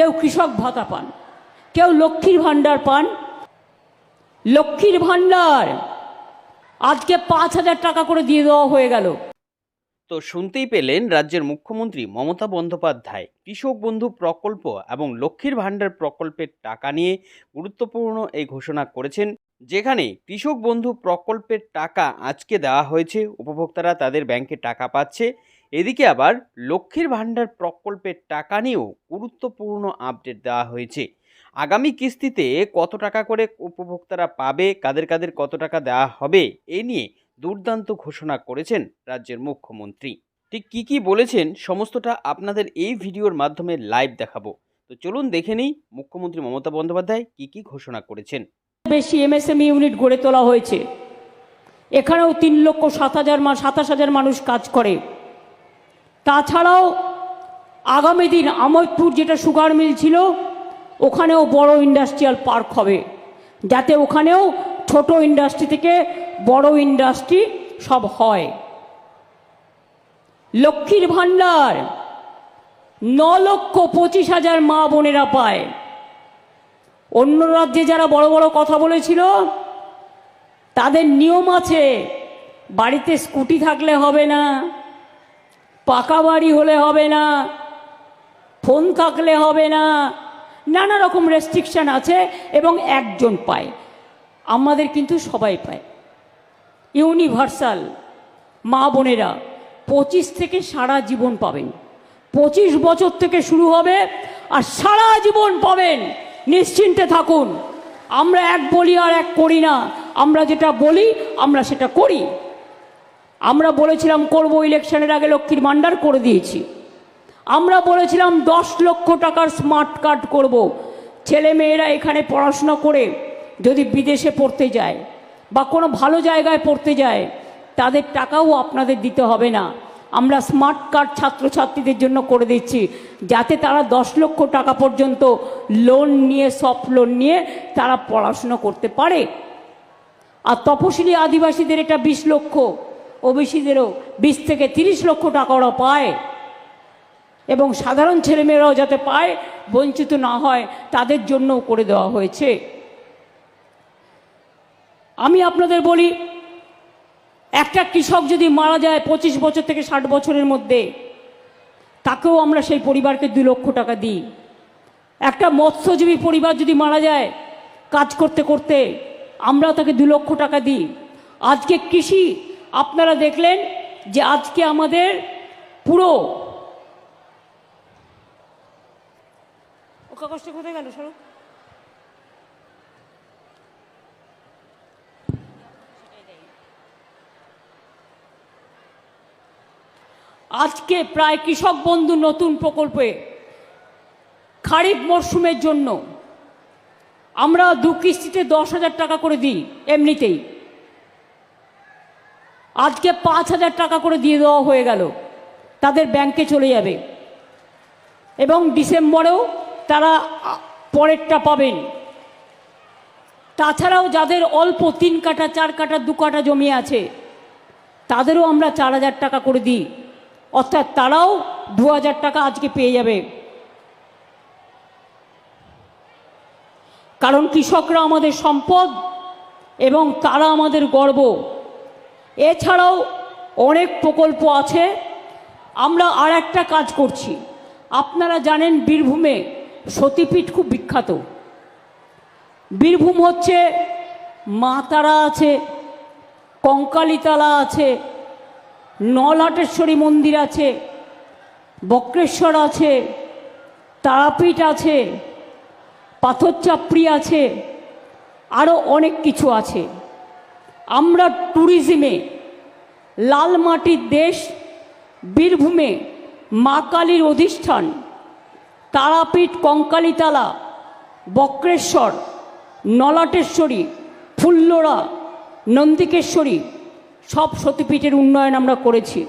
কেউ কৃষক ভাতা পান, কেউ লক্ষ্মীর ভাণ্ডার পান। লক্ষ্মীর ভাণ্ডার আজকে পাঁচ হাজার টাকা করে দিয়ে দেওয়া হয়ে গেল। তো শুনতেই পেলেন রাজ্যের মুখ্যমন্ত্রী মমতা বন্দ্যোপাধ্যায় কৃষক বন্ধু প্রকল্প এবং লক্ষ্মীর ভাণ্ডার প্রকল্পের টাকা নিয়ে গুরুত্বপূর্ণ এই ঘোষণা করেছেন, যেখানে কৃষক বন্ধু প্রকল্পের টাকা আজকে দেওয়া হয়েছে। উপভোক্তারা তাদের ব্যাংকে টাকা পাচ্ছে এদিকে আবার লক্ষ্মীর ভাণ্ডার প্রকল্পের টাকা নিয়েও গুরুত্বপূর্ণ আপডেট দেওয়া হয়েছে। আগামী কিস্তিতে কত টাকা করে উপভোক্তারা পাবে, কাদের কাদের কত টাকা দেওয়া হবে, এ নিয়ে দুর্দান্ত ঘোষণা করেছেন রাজ্যের মুখ্যমন্ত্রী। ঠিক কি কি বলেছেন সমস্তটা আপনাদের এই ভিডিওর মাধ্যমে লাইভ দেখাবো। তো চলুন দেখে নিই মুখ্যমন্ত্রী মমতা বন্দ্যোপাধ্যায় কি কি ঘোষণা করেছেন। বেশি এমএসএমই ইউনিট গড়ে তোলা হয়েছে। এখানেও তিন লক্ষ সাত হাজার সাতাশ হাজার মানুষ কাজ করে। তাছাড়াও আগামী দিন আমোদপুর যেটা সুগার মিল ছিল, ওখানেও বড় ইন্ডাস্ট্রিয়াল পার্ক হবে, যাতে ওখানেও ছোট ইন্ডাস্ট্রি থেকে বড় ইন্ডাস্ট্রি সব হয়। লক্ষ্মীর ভাণ্ডার ন লক্ষ পঁচিশ হাজার মা বোনেরা পায়। অন্য রাজ্যে যারা বড় বড় কথা বলেছিল, তাদের নিয়ম আছে, বাড়িতে স্কুটি থাকলে হবে না। পাকা বাড়ি হলে হবে না, ফোন থাকলে হবে না, নানা রকম রেস্ট্রিকশন আছে এবং একজন পায়, আমাদের কিন্তু সবাই পায়। ইউনিভার্সাল মা বোনেরা পঁচিশ থেকে সারা জীবন পাবেন, পঁচিশ বছর থেকে শুরু হবে আর সারা জীবন পাবেন। নিশ্চিন্তে থাকুন, আমরা এক বলি আর এক করি না, আমরা যেটা বলি, আমরা সেটা করি। আমরা বলেছিলাম করব ইলেকশনের আগে লক্ষ্মীর ভাণ্ডার করে দিয়েছি। আমরা বলেছিলাম দশ লক্ষ টাকার স্মার্ট কার্ড করব। ছেলে মেয়েরা এখানে পড়াশোনা করে যদি বিদেশে পড়তে যায় বা কোনো ভালো জায়গায় পড়তে যায়, তাদের টাকাও আপনাদের দিতে হবে না। আমরা স্মার্ট কার্ড ছাত্রছাত্রীদের জন্য করে দিচ্ছি, যাতে তারা দশ লক্ষ টাকা পর্যন্ত লোন নিয়ে, সফট লোন নিয়ে তারা পড়াশুনো করতে পারে। আর তপশিলি আদিবাসীদের এটা বিশ লক্ষ। ওবিসিদেরও বিশ থেকে তিরিশ লক্ষ টাকা ওরা পায়। এবং সাধারণ ছেলেমেয়েরাও যাতে পায়, বঞ্চিত না হয়, তাদের জন্যও করে দেওয়া হয়েছে। আমি আপনাদের বলি, একটা কৃষক যদি মারা যায় পঁচিশ বছর থেকে ষাট বছরের মধ্যে, তাকেও আমরা সেই পরিবারকে দু লক্ষ টাকা দিই। একটা মৎস্যজীবী পরিবার যদি মারা যায়, কাজ করতে করতে আমরা তাকে দু লক্ষ টাকা দিই। আজকে কৃষি আপনারা দেখলেন যে আজকে আমাদের পুরো কষ্ট কোথায় গেল সরু? আজকে প্রায় কৃষক বন্ধু নতুন প্রকল্পে খারিফ মরশুমের জন্য আমরা দু কিস্তিতে দশ হাজার টাকা করে দিই এমনিতেই। আজকে পাঁচ হাজার টাকা করে দিয়ে দেওয়া হয়ে গেল। তাদের ব্যাংকে চলে যাবে। এবং ডিসেম্বরেও তারা পরেরটা পাবেন। তাছাড়াও যাদের অল্প তিন কাটা চার কাটা দু কাটা জমি আছে, তাদেরও আমরা চার হাজার টাকা করে দিই। অর্থাৎ তারাও দু হাজার টাকা আজকে পেয়ে যাবে। কারণ কৃষকরা আমাদের সম্পদ এবং তারা আমাদের গর্ব। এছাড়াও অনেক প্রকল্প আছে। আমরা আর একটা কাজ করছি। আপনারা জানেন বীরভূমে সতীপীঠ খুব বিখ্যাত। বীরভূম হচ্ছে মা তারা আছে কঙ্কালীতলা আছে, নলহাটেশ্বরী মন্দির আছে, বক্রেশ্বর আছে, তারাপীঠ আছে, পাথরচাপড়ি আছে আরও অনেক কিছু আছে। আমরা ট্যুরিজমে লাল মাটির দেশ বীরভূমে মা কালীর অধিষ্ঠান। তারাপীঠ কঙ্কালীতলা, বক্রেশ্বর, নলাটেশ্বরী, ফুল্লরা, নন্দিকেশ্বরী, সব সতীপীঠের উন্নয়ন আমরা করেছি।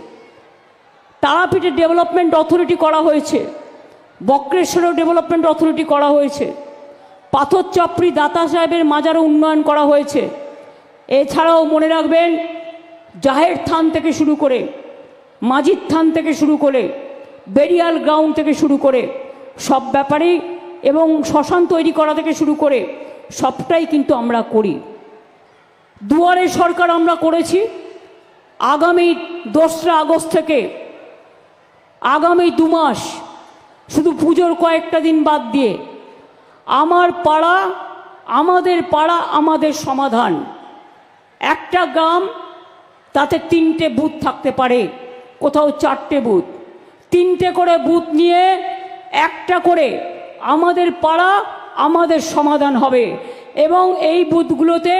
তারাপীঠের ডেভেলপমেন্ট অথরিটি করা হয়েছে বক্রেশ্বরেও ডেভেলপমেন্ট অথরিটি করা হয়েছে পাথর দাতা সাহেবের মাজারও উন্নয়ন করা হয়েছে। এছাড়াও মনে রাখবেন জাহের থান থেকে শুরু করে মাজির থান থেকে শুরু করে, বেরিয়াল গ্রাউন্ড থেকে শুরু করে, সব ব্যাপারেই এবং শ্মশান তৈরি করা থেকে শুরু করে সবটাই কিন্তু আমরা করি। দুয়ারে সরকার আমরা করেছি। আগামী দোসরা আগস্ট থেকে আগামী দু মাস শুধু পুজোর কয়েকটা দিন বাদ দিয়ে আমার পাড়া, আমাদের পাড়া, আমাদের সমাধান। একটা গ্রাম তাতে তিনটে বুথ থাকতে পারে। কোথাও চারটে বুথ। তিনটে করে বুথ নিয়ে একটা করে আমাদের পাড়া আমাদের সমাধান হবে এবং এই বুথগুলোতে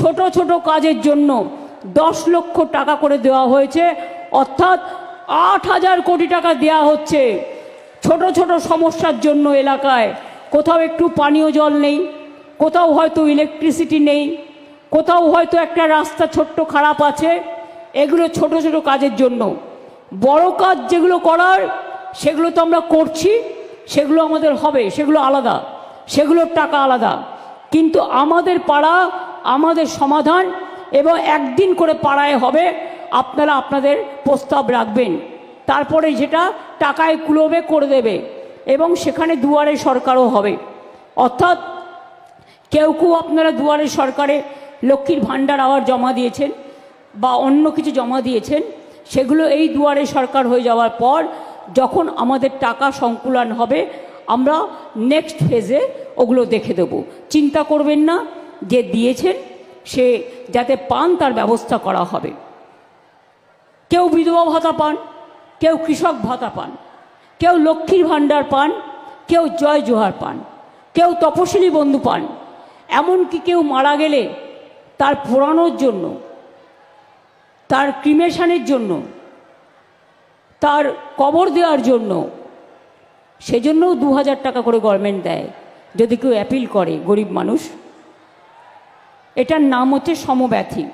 ছোট ছোট কাজের জন্য দশ লক্ষ টাকা করে দেওয়া হয়েছে। অর্থাৎ আট হাজার কোটি টাকা দেওয়া হচ্ছে ছোট ছোট সমস্যার জন্য এলাকায়। কোথাও একটু পানীয় জল নেই, কোথাও হয়তো ইলেকট্রিসিটি নেই। কোথাও হয়তো একটা রাস্তা ছোট্ট খারাপ আছে, এগুলো ছোট ছোট কাজের জন্য। বড় কাজ যেগুলো করার, সেগুলো তো আমরা করছি, সেগুলো আমাদের হবে, সেগুলো আলাদা, সেগুলোর টাকা আলাদা। কিন্তু আমাদের পাড়া, আমাদের সমাধান, এবং একদিন করে পাড়ায় হবে, আপনারা আপনাদের প্রস্তাব রাখবেন। তারপরে যেটা টাকায় কুলোবে করে দেবে, এবং সেখানে দুয়ারে সরকারও হবে। অর্থাৎ কেউ কেউ আপনারা দুয়ারে সরকারে লক্ষ্মীর ভাণ্ডার আবার জমা দিয়েছেন বা অন্য কিছু জমা দিয়েছেন, সেগুলো এই দুয়ারে সরকার হয়ে যাওয়ার পর যখন আমাদের টাকা সংকুলন হবে, আমরা নেক্সট ফেজে ওগুলো দেখে দেব। চিন্তা করবেন না, যে দিয়েছেন, সে যাতে পান তার ব্যবস্থা করা হবে। কেউ বিধবা ভাতা পান, কেউ কৃষক ভাতা পান, কেউ লক্ষ্মীর ভাণ্ডার পান, কেউ জয় জোহার পান, কেউ তপশিলি বন্ধু পান, এমনকি কেউ মারা গেলে তার পোড়ানোর জন্য, তার ক্রিমেশানের জন্য, তার কবর দেওয়ার জন্য, সেজন্যও দু হাজার টাকা করে গভর্নমেন্ট দেয়, যদি কেউ অ্যাপিল করে গরিব মানুষ। এটার নাম হচ্ছে সমব্যথী।